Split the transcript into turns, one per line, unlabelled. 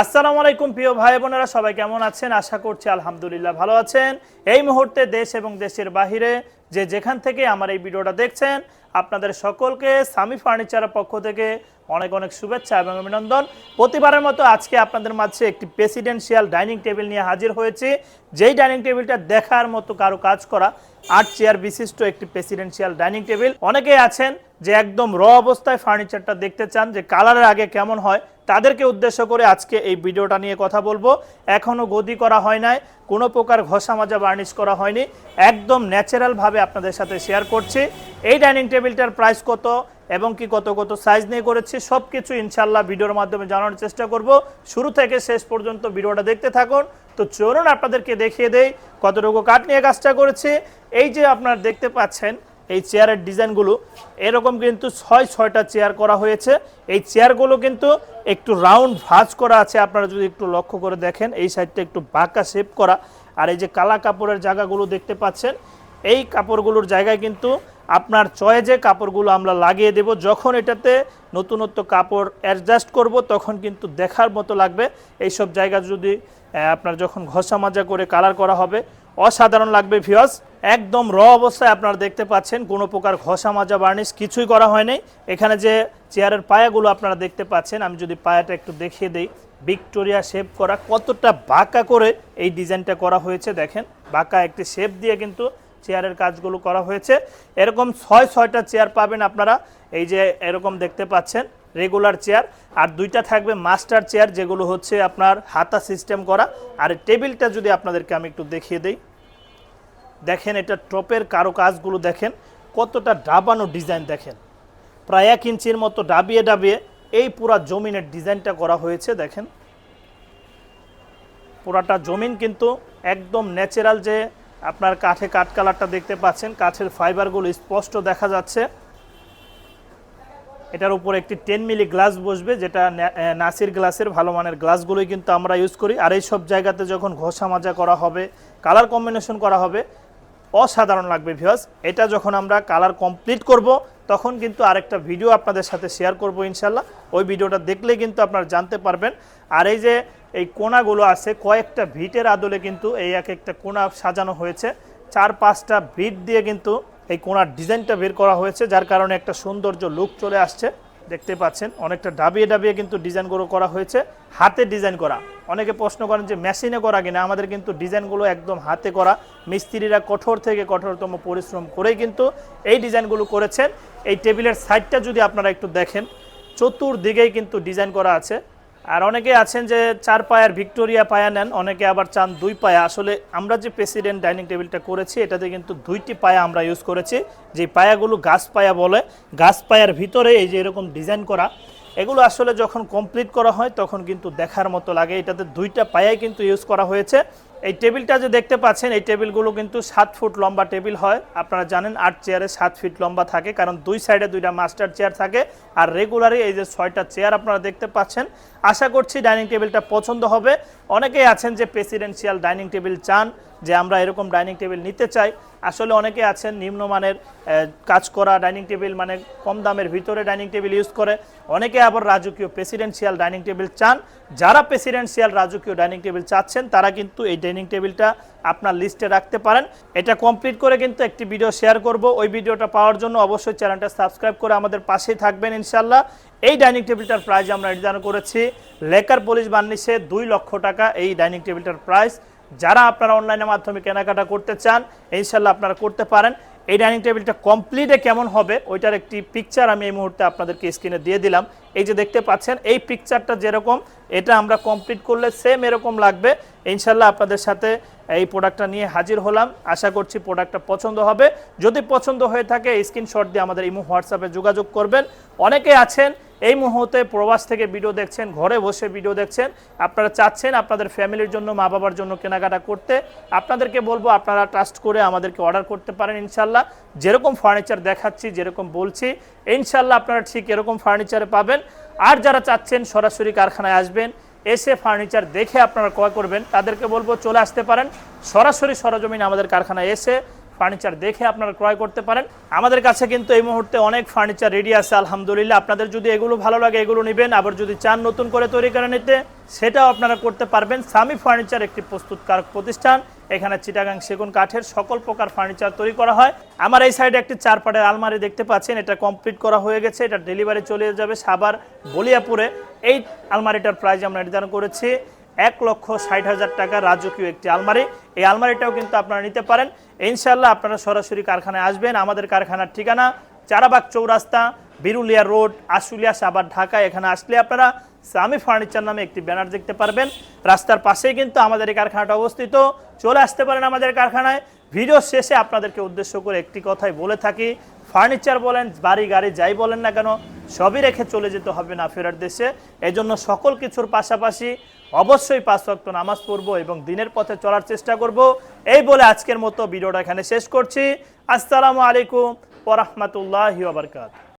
আসসালামু আলাইকুম, প্রিয় ভাই বোনেরা, সবাই কেমন আছেন? আশা করছি আলহামদুলিল্লাহ ভালো আছেন। এই মুহূর্তে দেশ এবং দেশের বাহিরে যে যেখান থেকে আমার এই ভিডিওটা দেখছেন, আপনাদের সকলকে সামি ফার্নিচারের পক্ষ থেকে অনেক অনেক শুভেচ্ছা এবং অভিনন্দন। প্রতিবারের মতো আজকে আপনাদের মাঝে একটি প্রেসিডেন্সিয়াল ডাইনিং টেবিল নিয়ে হাজির হয়েছি। যেই ডাইনিং টেবিলটা দেখার মতো কারও কাজ করা, আট চেয়ার বিশিষ্ট একটি প্রেসিডেন্সিয়াল ডাইনিং টেবিল অনেকেই আছেন যে একদম র অবস্থায় ফার্নিচারটা দেখতে চান, যে কালারের আগে কেমন হয় তাদেরকে উদ্দেশ্য করে আজকে এই ভিডিওটা নিয়ে কথা বলব। এখনও গদি করা হয় নাই, কোনো প্রকার ঘষা মাজা বার্নিশ করা হয়নি। একদম ন্যাচারালভাবে আপনাদের সাথে শেয়ার করছি। এই ডাইনিং টেবিলটার প্রাইস কত এবং কি কত কত সাইজ নিয়ে করেছি সব কিছু ইনশাল্লাহ ভিডিওর মাধ্যমে জানানোর চেষ্টা করব। শুরু থেকে শেষ পর্যন্ত ভিডিওটা দেখতে থাকুন। তো চলুন আপনাদেরকে দেখিয়ে দেই কতটুকু কাঠ নিয়ে কাজটা করেছি। এই যে আপনারা দেখতে পাচ্ছেন এই চেয়ারের ডিজাইনগুলো, এরকম কিন্তু ছয়, ছয়টা চেয়ার করা হয়েছে। এই চেয়ারগুলো কিন্তু একটু রাউন্ড ভাজ করা আছে, আপনারা যদি একটু লক্ষ্য করে দেখেন, এই সাইডটা একটু বাঁকা শেপ করা। আর এই যে কালা কাপড়ের জায়গাগুলো দেখতে পাচ্ছেন, এই কাপড়গুলোর জায়গায় কিন্তু আপনার চয়েজে কাপড়গুলো আমরা লাগিয়ে দেব। যখন এটাতে নতুনত্ব কাপড় অ্যাডজাস্ট করব, তখন কিন্তু দেখার মতো লাগবে। এইসব জায়গা যদি আপনার যখন ঘষা মাজা করে কালার করা হবে অসাধারণ লাগবে ভিওস একদম র অবস্থায় আপনারা দেখতে পাচ্ছেন, কোনো প্রকার ঘষা মাজা বার্নিশ কিছুই করা হয়নি এখানে যে চেয়ারের পায়াগুলো আপনারা দেখতে পাচ্ছেন, আমি যদি পায়াটা একটু দেখিয়ে দিই, ভিক্টোরিয়া শেপ করা, কতটা বাঁকা করে এই ডিজাইনটা করা হয়েছে, দেখেন। বাঁকা একটি শেপ দিয়ে কিন্তু চেয়ারের কাজগুলো করা হয়েছে। এরকম ছয়, ছয়টা চেয়ার পাবেন আপনারা। এই যে এরকম দেখতে পাচ্ছেন রেগুলার চেয়ার আর দুইটা থাকবে মাস্টার চেয়ার যেগুলো হচ্ছে আপনার হাতা সিস্টেম করা। আর টেবিলটা যদি আপনাদেরকে আমি একটু দেখিয়ে দিই। দেখেন, এটা টপের কারও কাজগুলো দেখেন, কতটা ডাবানো ডিজাইন দেখেন। প্রায় এক ইঞ্চির মতো ডাবিয়ে ডাবিয়ে এই পুরা জমিনের ডিজাইনটা করা হয়েছে, দেখেন। পুরাটা জমিন কিন্তু একদম ন্যাচারাল যে আপনার কাঠে কাঠ কালারটা দেখতে পাচ্ছেন, কাঠের ফাইবারগুলো স্পষ্ট দেখা যাচ্ছে। এটার উপর একটি টেন মিলি গ্লাস বসবে, যেটা নাসির গ্লাসের ভালো মানের গ্লাসগুলোই কিন্তু আমরা ইউজ করি। আর এই সব জায়গাতে যখন ঘষা মাজা করা হবে কালার কম্বিনেশন করা হবে, অসাধারণ লাগবে ভিউয়ার্স এটা যখন আমরা কালার কমপ্লিট করব, তখন কিন্তু আরেকটা ভিডিও আপনাদের সাথে শেয়ার করব ইনশাল্লাহ ওই ভিডিওটা দেখলে কিন্তু আপনারা জানতে পারবেন। আর এই যে এই কোনাগুলো আছে, কয়েকটা ভিটের আদলে কিন্তু এই এক একটা কোনা সাজানো হয়েছে। চার পাঁচটা ভিট দিয়ে কিন্তু এই কোনার ডিজাইনটা বের করা হয়েছে, যার কারণে একটা সৌন্দর্য লুক চলে আসছে। দেখতে পাচ্ছেন, অনেকটা ডাবিয়ে ডাবিয়ে কিন্তু ডিজাইনগুলো করা হয়েছে, হাতে ডিজাইন করা। অনেকে প্রশ্ন করেন যে, মেশিনে করা কিনা? আমাদের কিন্তু ডিজাইনগুলো একদম হাতে করা। মিস্ত্রিরা কঠোর থেকে কঠোরতম পরিশ্রম করেই কিন্তু এই ডিজাইনগুলো করেছেন। এই টেবিলের সাইডটা যদি আপনারা একটু দেখেন, চতুর্দিকেই কিন্তু ডিজাইন করা আছে। আর অনেকে আছেন যে চার পায়ার ভিক্টোরিয়া পায়া নেন, অনেকে আবার চান দুই পায়া। আসলে আমরা যে প্রেসিডেন্ট ডাইনিং টেবিলটা করেছি, এটাতে কিন্তু দুইটি পায়া আমরা ইউজ করেছি। যে পায়াগুলো গাছ পায়া বলে, গাছ পায়ার ভিতরে এই যে এরকম ডিজাইন করা, এগুলো আসলে যখন কমপ্লিট করা হয়, তখন কিন্তু দেখার মতো লাগে। এটাতে দুইটা পায়াই কিন্তু ইউজ করা হয়েছে। এই টেবিলটা যে দেখতে পাচ্ছেন, এই টেবিলগুলো কিন্তু সাত ফুট লম্বা টেবিল হয়। আপনারা জানেন আট চেয়ারে সাত ফিট লম্বা থাকে, কারণ দুই সাইডে দুইটা মাস্টার চেয়ার থাকে। আর রেগুলারই এই যে ছয়টা চেয়ার আপনারা দেখতে পাচ্ছেন, আশা করছি ডাইনিং টেবিলটা পছন্দ হবে। অনেকেই আছেন যে প্রেসিডেন্সিয়াল ডাইনিং টেবিল চান যে আমরা এরকম ডাইনিং টেবিল নিতে চাই। আসলে অনেকে আছেন নিম্নমানের কাজ করা ডাইনিং টেবিল মানে কম দামের ভিতরে ডাইনিং টেবিল ইউজ করে। অনেকে আবার রাজকীয় প্রেসিডেন্সিয়াল ডাইনিং টেবিল চান। যারা প্রেসিডেন্সিয়াল রাজকীয় ডাইনিং টেবিল চাচ্ছেন, তারা কিন্তু এই ডাইনিং টেবিলটা আপনার লিস্টে রাখতে পারেন। এটা কমপ্লিট করে কিন্তু একটি ভিডিও শেয়ার করব। ওই ভিডিওটা পাওয়ার জন্য অবশ্যই চ্যানেলটা সাবস্ক্রাইব করে আমাদের পাশেই থাকবেন ইনশাল্লাহ এই ডাইনিং টেবিলটার প্রাইস আমরা নির্ধারণ করেছি লেকার পুলিশ বার্নিশে দুই লক্ষ টাকা। এই ডাইনিং টেবিলটার প্রাইস যারা আপনারা অনলাইনের মাধ্যমে কেনাকাটা করতে চান ইনশাল্লাহ আপনারা করতে পারেন। এই ডাইনিং টেবিলটা কমপ্লিটে কেমন হবে, ওইটার একটি পিকচার আমি এই মুহূর্তে আপনাদেরকে স্ক্রিনে দিয়ে দিলাম। এই যে দেখতে পাচ্ছেন, এই পিকচারটা যেরকম, এটা আমরা কমপ্লিট করলে সেম এরকম লাগবে। ইনশাল্লাহ আপনাদের সাথে এই প্রোডাক্টটা নিয়ে হাজির হলাম। আশা করছি প্রোডাক্টটা পছন্দ হবে। যদি পছন্দ হয়ে থাকে স্ক্রিনশট দিয়ে আমাদের ইমো, হোয়াটসঅ্যাপে যোগাযোগ করবেন। অনেকে আছেন এই মুহূর্তে প্রবাস থেকে ভিডিও দেখছেন, ঘরে বসে ভিডিও দেখছেন। আপনারা চাচ্ছেন আপনাদের ফ্যামিলির জন্য মা বাবার জন্য কেনাকাটা করতে। আপনাদেরকে বলব, আপনারা ট্রাস্ট করে আমাদেরকে অর্ডার করতে পারেন ইনশাল্লাহ যেরকম ফার্নিচার দেখাচ্ছি, যেরকম বলছি ইনশাল্লাহ আপনারা ঠিক এরকম ফার্নিচারে পাবেন। আর যারা চাচ্ছেন, সরাসরি কারখানায় আসবেন, এসে ফার্নিচার দেখে আপনারা ক্রয় করবেন। তাদেরকে বলব, চলে আসতে পারেন। সরাসরি সরজমিন আমাদের কারখানায় এসে ফার্নিচার দেখে আপনারা ক্রয় করতে পারেন। আমাদের কাছে কিন্তু এই মুহূর্তে অনেক ফার্নিচার রেডি আছে, আলহামদুলিল্লাহ। আপনাদের যদি এগুলো ভালো লাগে, এগুলো নেবেন। আবার যদি চান নতুন করে তৈরি করে নিতে, সেটাও আপনারা করতে পারবেন। সামি ফার্নিচার একটি প্রস্তুতকারক প্রতিষ্ঠান। এখানে চিটাগাং সেগুন কাঠের সকল প্রকার ফার্নিচার তৈরি করা হয়। আমার এই সাইডে একটি চার পাটের আলমারি দেখতে পাচ্ছেন। এটা কমপ্লিট করা হয়ে গেছে। এটা ডেলিভারি চলে যাবে সাবার বলিয়াপুরে। এই আলমারিটার প্রাইস আমরা নির্ধারণ করেছি এক লক্ষ ষাট হাজার টাকা রাজকীয় একটি আলমারি। এই আলমারিটাও কিন্তু আপনারা নিতে পারেন। ইনশাল্লাহ আপনারা সরাসরি কারখানায় আসবেন। আমাদের কারখানার ঠিকানা চারাবাগ চৌরাস্তা, বিরুলিয়া রোড, আশুলিয়া সাবার ঢাকা। এখানে আসলে আপনারা সামি ফার্নিচার নামে একটি ব্যানার দেখতে পারবেন। রাস্তার পাশেই কিন্তু আমাদের এই কারখানাটা অবস্থিত। চলে আসতে পারেন আমাদের কারখানায়। ভিডিও শেষে আপনাদেরকে উদ্দেশ্য করে একটি কথাই বলে থাকি। ফার্নিচার বলেন, বাড়ি গাড়ি যাই বলেন না কেন সবই রেখে চলে যেতে হবে না ফেরার দেশে। এই জন্য সকল কিছুর পাশাপাশি অবশ্যই পাঁচ ওয়াক্ত নামাজ পড়ব এবং দিনের পথে চলার চেষ্টা করব। এই বলে আজকের মতো ভিডিওটা এখানে শেষ করছি। আসসালামু আলাইকুম ওরহমতুল্লাহ